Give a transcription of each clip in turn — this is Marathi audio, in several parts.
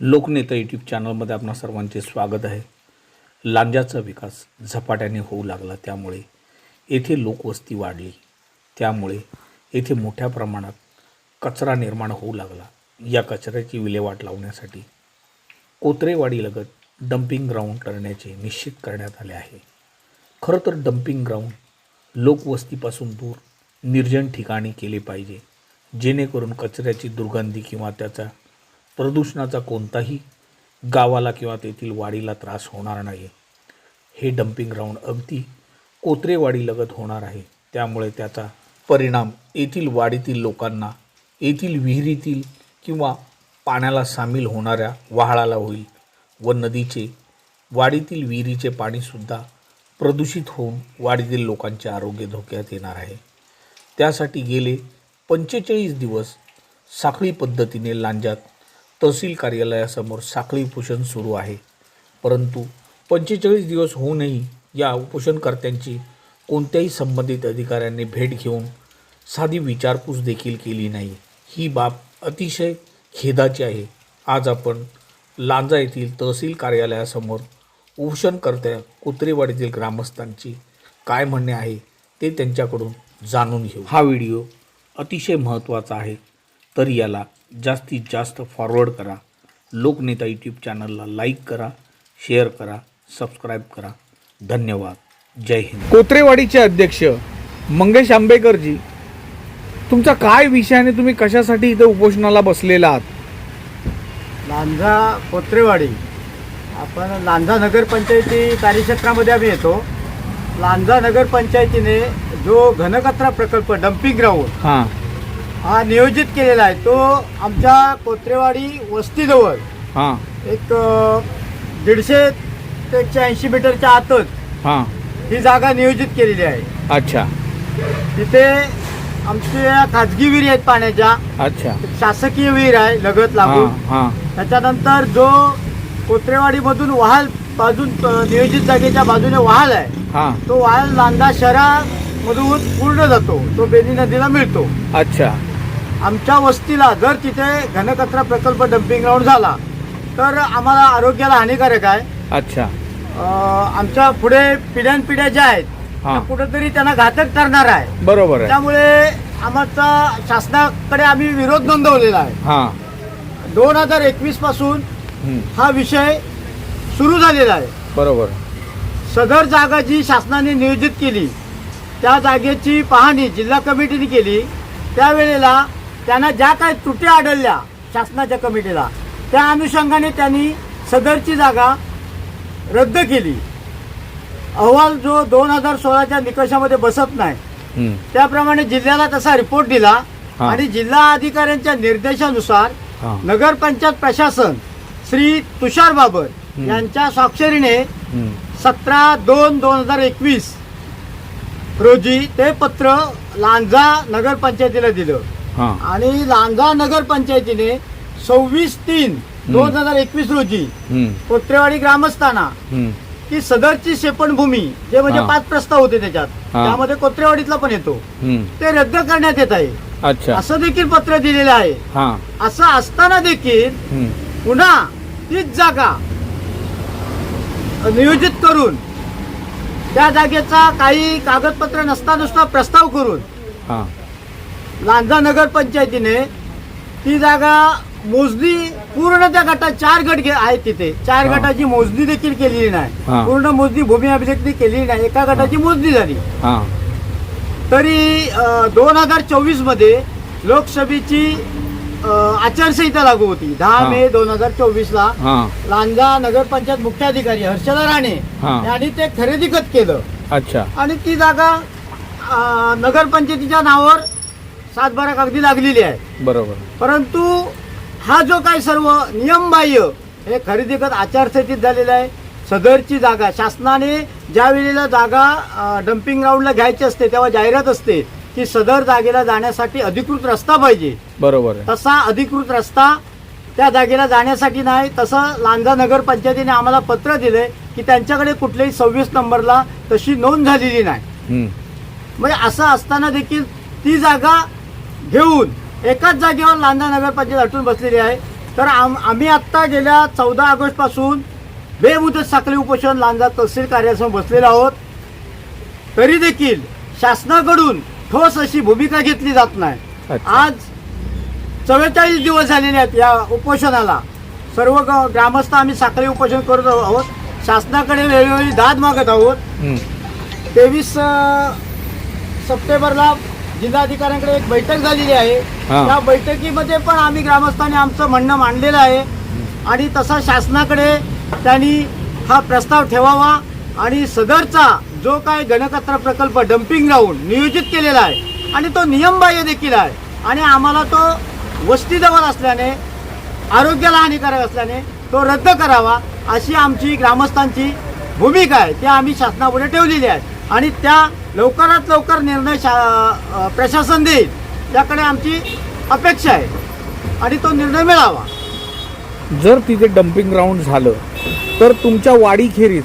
लोकनेता यूट्यूब चॅनलमध्ये आपणा सर्वांचे स्वागत आहे. लांजाचा विकास झपाट्याने होऊ लागला त्यामुळे येथे लोकवस्ती वाढली. त्यामुळे येथे मोठ्या प्रमाणात कचरा निर्माण होऊ लागला. या कचऱ्याची विल्हेवाट लावण्यासाठी कोत्रेवाडीलगत डम्पिंग ग्राउंड करण्याचे निश्चित करण्यात आले आहे. खरं तर डम्पिंग ग्राउंड लोकवस्तीपासून दूर निर्जन ठिकाणी केले पाहिजे जेणेकरून कचऱ्याची दुर्गंधी किंवा त्याचा प्रदूषणाचा कोणताही गावाला किंवा तेथील वाडीला त्रास होणार नाही हे डम्पिंग ग्राउंड अगदी कोत्रेवाडीलगत होणार आहे. त्यामुळे त्याचा परिणाम येथील वाडीतील लोकांना येथील विहिरीतील किंवा पाण्याला सामील होणाऱ्या वाहळाला होईल व नदीचे वाडीतील विहिरीचे पाणीसुद्धा प्रदूषित होऊन वाडीतील लोकांचे आरोग्य धोक्यात येणार आहे. त्यासाठी गेले पंचेचाळीस दिवस साखळी पद्धतीने लांजात तहसील कार्यालयासमोर साखळी उपोषण सुरू आहे. परंतु पंचेचाळीस दिवस होऊनही या उपोषणकर्त्यांची कोणत्याही संबंधित अधिकाऱ्यांनी भेट घेऊन साधी विचारपूस देखील केली नाही. ही बाब अतिशय खेदाची आहे. आज आपण लांजा येथील तहसील कार्यालयासमोर उपोषणकर्त्या कुत्रेवाडीतील ग्रामस्थांची काय म्हणणे आहे ते त्यांच्याकडून जाणून घेऊ. हा व्हिडिओ अतिशय महत्त्वाचा आहे. तर याला जास्तीत जास्त फॉरवर्ड करा. लोकनेता यूट्यूब चॅनलला लाईक करा शेअर करा सबस्क्राईब करा. धन्यवाद. जय हिंद. कोत्रेवाडीचे अध्यक्ष मंगेश आंबेकरजी तुमचा काय विषयाने तुम्ही कशासाठी इथं उपोषणाला बसलेला आहात? लांजा कोत्रेवाडी. आपण लांजा नगरपंचायती कार्यक्षेत्रामध्ये आम्ही येतो. लांजा नगरपंचायतीने जो घनकचरा प्रकल्प डम्पिंग ग्राउंड हां. हा नियोजित केलेला आहे. तो आमच्या कोत्रेवाडी वस्तीजवळ. हां. एक दीडशे ते एकशे ऐंशी मीटरच्या आतच हां. ही जागा नियोजित केलेली आहे. अच्छा. तिथे आमच्या खाजगी विहिरी आहेत पाण्याच्या. अच्छा. एक शासकीय विहीर आहे लगत हां लागून. हां त्याच्यानंतर जो कोत्रेवाडीमधून वहाल बाजून अ, नियोजित जागेच्या बाजूने वहाल आहे हां. तो वहाल लांदा शहरामधून पूर्ण जातो. तो बेनी नदीला मिळतो. अच्छा. आमच्या वस्तीला जर तिथे घनकचरा प्रकल्प डम्पिंग ग्राउंड झाला तर आम्हाला आरोग्याला हानिकारक आहे. अच्छा. अ, आमच्या पुढे पिढ्यानपिढ्या ज्या आहेत हां. त्या कुठेतरी त्यांना घातक ठरणार आहे. बरोबर आहे. त्यामुळे आमचा शासनाकडे आम्ही विरोध नोंदवलेला आहे. हां. दोन हजार एकवीसपासून हं, हा विषय सुरू झालेला आहे. बरोबर. सदर जागा जी शासनाने नियोजित केली त्या जागेची पाहणी जिल्हा कमिटीने केली त्यावेळेला त्यांना ज्या काही त्रुटी आढळल्या शासनाच्या कमिटीला त्या अनुषंगाने त्यांनी सदरची जागा रद्द केली. अहवाल जो दोन हजार सोळाच्या निकषामध्ये बसत नाही त्याप्रमाणे जिल्ह्याला तसा रिपोर्ट दिला. आणि जिल्हा अधिकाऱ्यांच्या निर्देशानुसार नगरपंचायत प्रशासन श्री तुषार बाबर. यांच्या स्वाक्षरीने सतरा दोन दोन हजार एकवीस रोजी ते पत्र लांजा नगरपंचायतीला दिलं. आणि लांजा नगरपंचायतीने सव्वीस तीन दोन हजार एकवीस रोजी कोत्रेवाडी ग्रामस्थांना की सदरची शेपणभूमी जे म्हणजे. पाच प्रस्ताव होते त्याच्यात. त्यामध्ये कोत्रेवाडीतला पण येतो. ते रद्द करण्यात येत आहे. अच्छा. असं देखील पत्र दिलेलं आहे. हां. असं असताना देखील पुन्हा तीच जागा नियोजित करून त्या जागेचा काही कागदपत्र नसता नुसता प्रस्ताव करून लांजा नगरपंचायतीने ती जागा मोजणी पूर्ण त्या गटात चार गट आहेत तिथे. चार. गटाची मोजणी देखील केलेली. नाही. पूर्ण मोजणी भूमी अभिलेखनी केलेली नाही. एका गटाची मोजणी झाली. तरी दोन हजार चोवीसमध्ये लोकसभेची आचारसंहिता लागू होती. दहा. मे दोन हजार चोवीस ला लांजा नगरपंचायत मुख्याधिकारी हर्षदा राणे. यांनी ते खरेदी केलं. अच्छा. आणि ती जागा नगरपंचायतीच्या नावावर सातबारा कागदी लागलेली आहे. बरोबर. परंतु हा जो काही सर्व नियमबाह्य हे खरेदी खत आचारसंहितेत झालेलं आहे. सदरची जागा शासनाने ज्या वेळेला जागा अ, डम्पिंग ग्राउंडला घ्यायची असते तेव्हा जाहिरात असते की सदर जागेला जाण्यासाठी अधिकृत रस्ता पाहिजे. बरोबर आहे. तसा अधिकृत रस्ता त्या जागेला जाण्यासाठी नाही. तसं लांजा नगरपंचायतीने आम्हाला पत्र दिले की त्यांच्याकडे कुठल्याही सव्वीस नंबरला तशी नोंद झालेली नाही. म्हणजे असं असताना देखील ती जागा घेऊन एकाच जागेवर लांजा नगरपंचायत अटून बसलेली आहे. तर आम आम्ही आत्ता गेल्या चौदा ऑगस्टपासून बेमुदत साखळी उपोषण लांजा तहसील कार्यासमोर बसलेलो आहोत. तरी देखील शासनाकडून ठोस अशी भूमिका घेतली जात नाही. आज चव्वेचाळीस दिवस झालेले आहेत या उपोषणाला. सर्व ग्रामस्थ आम्ही साखळी उपोषण करत आहोत. शासनाकडे वेळोवेळी दाद मागत आहोत. तेवीस सप्टेंबरला जिल्हाधिकाऱ्यांकडे एक बैठक झालेली आहे. हा. त्या बैठकीमध्ये पण आम्ही ग्रामस्थांनी आमचं म्हणणं मांडलेलं आहे. आणि तसा शासनाकडे त्यांनी हा प्रस्ताव ठेवावा आणि सदरचा जो काय घनकचरा प्रकल्प डम्पिंग ग्राउंड नियोजित केलेला आहे आणि तो नियमबाह्य देखील आहे. आणि आम्हाला तो वस्तीजवळ असल्याने आरोग्याला हानिकारक असल्याने तो रद्द करावा अशी आमची ग्रामस्थांची भूमिका आहे. ती आम्ही शासनापुढे ठेवलेली आहे. आणि त्या लवकरात लवकर निर्णय शा प्रशासन देईल याकडे आमची अपेक्षा आहे. आणि तो निर्णय मिळावा. जर तिथे डम्पिंग ग्राउंड झालं तर तुमच्या वाडीखेरीज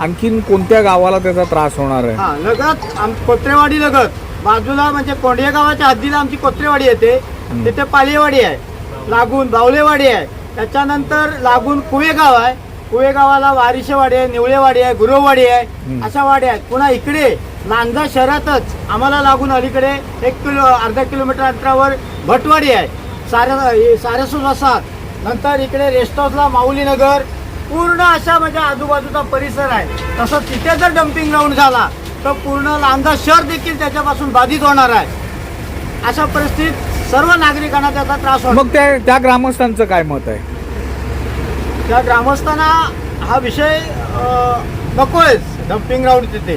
आणखीन कोणत्या गावाला त्याचा त्रास होणार आहे? हा लगत आम कोत्रेवाडी लगत. बाजूला म्हणजे कोंडिया गावाच्या हद्दीला आमची कोत्रेवाडी येते. तिथे पालियवाडी आहे लागून बावलेवाडी आहे. त्याच्यानंतर लागून कुवेगाव आहे. कुवेगावाला वारिशेवाडी आहे निवळेवाडी आहे गुरुवाडी आहे. अशा वाड्या आहेत. पुन्हा इकडे लांजा शहरातच आम्हाला लागून अलीकडे एक किलो अर्धा किलोमीटर अंतरावर भटवाडी आहे. साऱ्या सारस्वत वसाहत. नंतर इकडे रेस्ट हाऊसला माऊलीनगर पूर्ण अशा म्हणजे आजूबाजूचा परिसर आहे. तसं तिथे जर डम्पिंग ग्राउंड झाला तर पूर्ण लांजा शहर देखील त्याच्यापासून बाधित होणार आहे. अशा परिस्थितीत सर्व नागरिकांना त्याचा त्रास होणार. मग त्या त्या ग्रामस्थांचं काय मत आहे? त्या ग्रामस्थांना हा विषय नकोयच डम्पिंग ग्राउंड तिथे.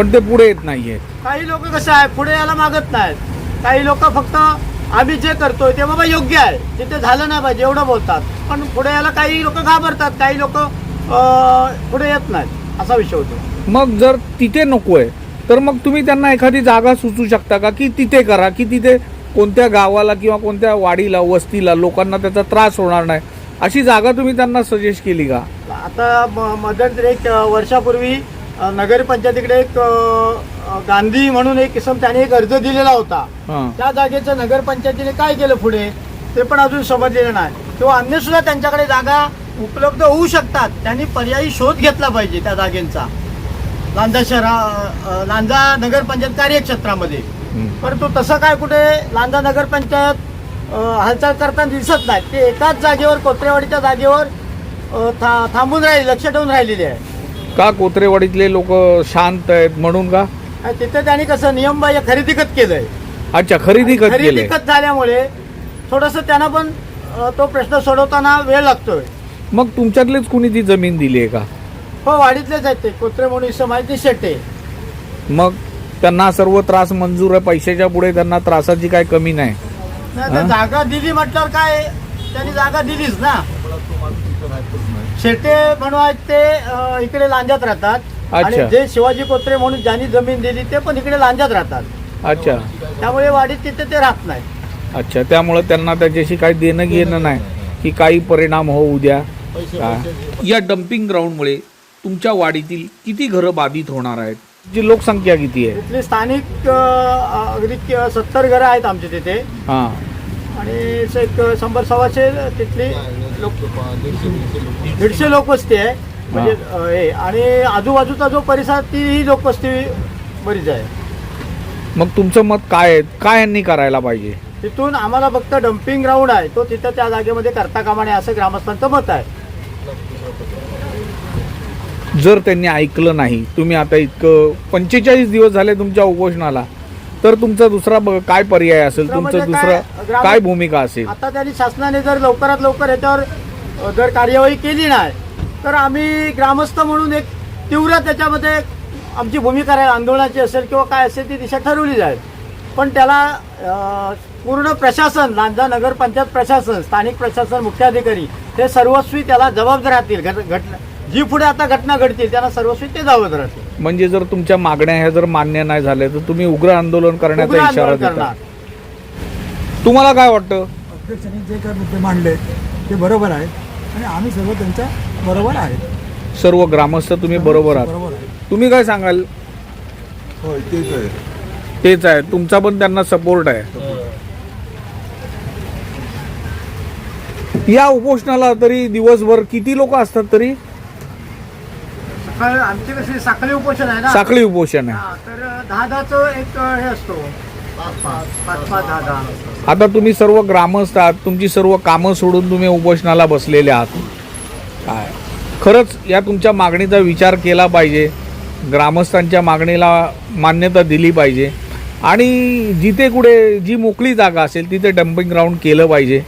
पण ते पुढे येत नाहीये. काही लोक कसं आहे पुढे यायला मागत नाहीत. काही लोक फक्त आम्ही जे करतोय ते बाबा योग्य आहे. तिथे झालं नाही पाहिजे एवढं बोलतात. पण पुढे यायला काही लोक घाबरतात. काही लोक पुढे येत नाहीत. असा विषय होतो. मग जर तिथे नकोय तर मग तुम्ही त्यांना एखादी जागा सुचू शकता का? की तिथे करा की तिथे कोणत्या गावाला किंवा कोणत्या वाडीला वस्तीला लोकांना त्याचा त्रास होणार नाही? अशी जागा तुम्ही त्यांना सजेस्ट केली का? आता म- मध्यंतरी एक वर्षापूर्वी नगरपंचायतीकडे एक गांधी म्हणून एक किसम त्याने एक अर्ज दिलेला होता. त्या जागेचं नगरपंचायतीने काय केलं पुढे? ते पण अजून समजलेलं नाही. किंवा अन्य सुद्धा त्यांच्याकडे जागा उपलब्ध होऊ शकतात. त्यांनी पर्यायी शोध घेतला पाहिजे त्या जागेंचा. लांजा शहरा लांजा नगरपंचायत कार्यक्षेत्रामध्ये. परंतु तसं काय कुठे? लांजा नगरपंचायत हालचाल करताना दिसत नाही. ते एकाच जागेवर कोत्रेवाडीच्या जागेवर थांबून राहिले लक्ष ठेवून राहिलेले आहे. का कोत्रेवाडीतले लोक शांत आहेत म्हणून का? आणि तिथे त्यांनी कसं नियमबाह्य खरेदी खत केलंय. अच्छा खरेदी केलंय. खत झाल्यामुळे थोडस त्यांना पण अ, तो प्रश्न सोडवताना वेळ लागतोय. मग तुमच्यातलेच कुणी ती जमीन दिली आहे का? हो वाडीतलेच आहेत ते. कोत्रे म्हणून ते शेटे मग त्यांना सर्व त्रास मंजूर आहे पैशाच्या पुढे त्यांना त्रासाची काय कमी नाही. नाही, तर हा? जागा दिली म्हटल्यावर काय? त्यांनी जागा दिलीच ना. शेटे म्हणून आहेत ते इकडे लांजात राहतात. आणि अच्छा. जे शिवाजी कोत्रे म्हणून ज्यांनी जमीन दिली ते पण इकडे लांजात राहतात. अच्छा. त्यामुळे वाडीत तिथे ते राहत नाही अच्छा त्यामुळे त्यांना त्याच्याशी काही देणं घेणं नाही की काही परिणाम होऊ द्या. या डम्पिंग ग्राउंडमुळे तुमच्या वाडीतील किती घरं बाधित होणार आहेत? जी लोकसंख्या किती आहे? स्थानिक अ, अगदी सत्तर घरं आहेत आमच्या तिथे. हां. आणि एक शंभर सव्वाशे तिथली लोक दीडशे लोकवस्ती आहे. म्हणजे हे. आणि आजूबाजूचा जो परिसर ती ही लोकवस्ती बरीच आहे. मग तुमचं मत काय आहे? काय यांनी करायला पाहिजे? तिथून आम्हाला फक्त डम्पिंग ग्राउंड आहे. तो तिथं त्या जागेमध्ये करता कामा नये असं ग्रामस्थांचं मत आहे. जर त्यांनी ऐकलं नाही तुम्ही आता इतकं पंचेचाळीस दिवस झाले तुमच्या उपोषणाला. तर तुमचा दुसरा काय पर्याय असेल? तुमचं म्हणजे? दुसरं काय भूमिका असेल? आता त्यांनी शासनाने जर लवकरात लवकर याच्यावर जर कार्यवाही केली नाही तर आम्ही ग्रामस्थ म्हणून एक तीव्र त्याच्यामध्ये आमची भूमिका राहील आंदोलनाची असेल किंवा काय असेल ती दिशा ठरवली जाईल. पण त्याला पूर्ण प्रशासन लांजा नगरपंचायत प्रशासन स्थानिक प्रशासन मुख्याधिकारी हे सर्वस्वी त्याला जबाबदार राहतील. घट घटना जी पुढे आता घटना घडतील त्यांना सर्वस्वी ते जबाबदार राहतील. म्हणजे जर तुमच्या मागण्या ह्या जर मान्य नाही झाल्या तर तुम्ही उग्र आंदोलन करण्याचा इशारा देता. तुम्हाला काय वाटतं? अध्यक्षांनी जे काय मुद्दे मांडले ते बरोबर आहे आणि आम्ही सर्व त्यांच्या बरोबर आहेत. सर्व ग्रामस्थ तुम्ही बरोबर आहात. आहे तुम्ही काय सांगाल? होय तेच आहे. तेच आहे. तुमचा पण त्यांना सपोर्ट आहे. या उपोषणाला तरी दिवसभर किती लोक असतात तरी? आमचे कसे साखळी उपोषण आहे ना? साखळी उपोषण आहे. हा, तर दहा दहाचं एक हे असतो. पाच पाच पाच दहा दहा आता तुम्ही सर्व ग्रामस्थ आहात तुमची सर्व कामं सोडून तुम्ही उपोषणाला बसलेले आहात. काय? खरंच या तुमच्या मागणीचा विचार केला पाहिजे. ग्रामस्थांच्या मागणीला मान्यता दिली पाहिजे. आणि जिथे कुठे जी मोकळी जागा असेल तिथे डम्पिंग ग्राउंड केलं पाहिजे.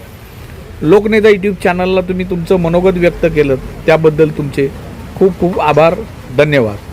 लोकनेता यूट्यूब चॅनलला तुम्ही तुमचं मनोगत व्यक्त केलं त्याबद्दल तुमचे खूप खूप आभार. धन्यवाद.